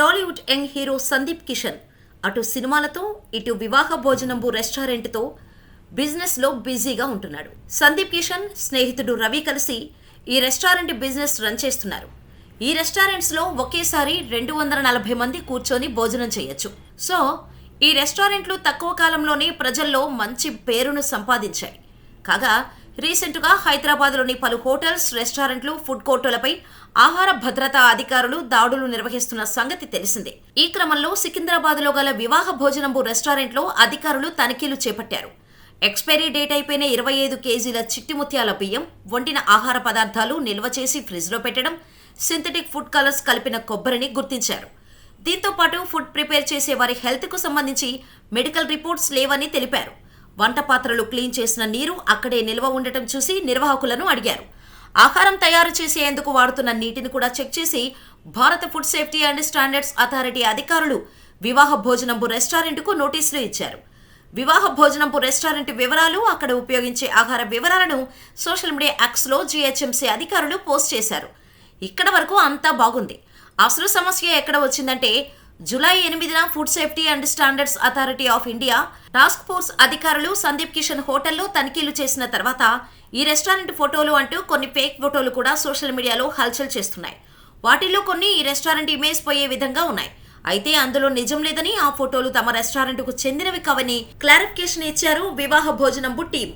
Tollywood young hero Sandeep Kishan అటు సినిమాలతో ఇటు వివాహ భోజనంబు రెస్టారెంట్తో బిజినెస్లో బిజీగా ఉంటున్నాడు. సందీప్ కిషన్ స్నేహితుడు రవి కలిసి ఈ రెస్టారెంట్ బిజినెస్ రన్ చేస్తున్నారు. ఈ రెస్టారెంట్స్లో ఒకేసారి రెండు వందల నలభై మంది కూర్చొని భోజనం చేయొచ్చు. సో ఈ రెస్టారెంట్లు తక్కువ కాలంలోనే ప్రజల్లో మంచి పేరును సంపాదించాయి. కాగా రీసెంట్గా హైదరాబాద్లోని పలు హోటల్స్ రెస్టారెంట్లు ఫుడ్ కోర్టులపై ఆహార భద్రతా అధికారులు దాడులు నిర్వహిస్తున్న సంగతి తెలిసిందే. ఈ క్రమంలో సికింద్రాబాద్లో గల వివాహ భోజనంబు రెస్టారెంట్లో అధికారులు తనిఖీలు చేపట్టారు. ఎక్స్పైరీ డేట్ అయిపోయిన ఇరవై ఐదు కేజీల చిట్టి ముత్యాల బియ్యం వండిన ఆహార పదార్థాలు నిల్వ చేసి ఫ్రిడ్జ్లో పెట్టడం సింథటిక్ ఫుడ్ కలర్స్ కలిపిన కొబ్బరిని గుర్తించారు. దీంతో పాటు ఫుడ్ ప్రిపేర్ చేసే వారి హెల్త్కు సంబంధించి మెడికల్ రిపోర్ట్స్ లేవని తెలిపారు. వంట పాత్రలు క్లీన్ చేసిన నీరు అక్కడే నిల్వ ఉండటం చూసి నిర్వాహకులను అడిగారు. ఆహారం తయారు చేసేందుకు వాడుతున్న నీటిని కూడా చెక్ చేసి భారత food safety and standards authority అధికారులు వివాహ భోజనంపు రెస్టారెంట్కు నోటీసులు ఇచ్చారు. వివాహ భోజనంపు రెస్టారెంట్ వివరాలు అక్కడ ఉపయోగించే ఆహార వివరాలను సోషల్ మీడియా యాక్స్లో జీహెచ్ఎంసీ అధికారులు పోస్ట్ చేశారు. ఇక్కడ వరకు అంతా బాగుంది. అసలు సమస్య ఎక్కడ వచ్చిందంటే జూలై ఎనిమిదిన food safety and standards authority of India task force అధికారులు సందీప్ కిషన్ హోటల్లో తనిఖీలు చేసిన తర్వాత ఈ రెస్టారెంట్ ఫోటోలు అంటూ కొన్ని ఫేక్ ఫోటోలు కూడా సోషల్ మీడియాలో హల్చల్ చేస్తున్నాయి. వాటిల్లో కొన్ని ఈ రెస్టారెంట్ ఇమేజ్ పోయే విధంగా ఉన్నాయి. అయితే అందులో నిజం లేదని ఆ ఫోటోలు తమ రెస్టారెంట్కు చెందినవి కావని క్లారిఫికేషన్ ఇచ్చారు వివాహ భోజనంబు టీం.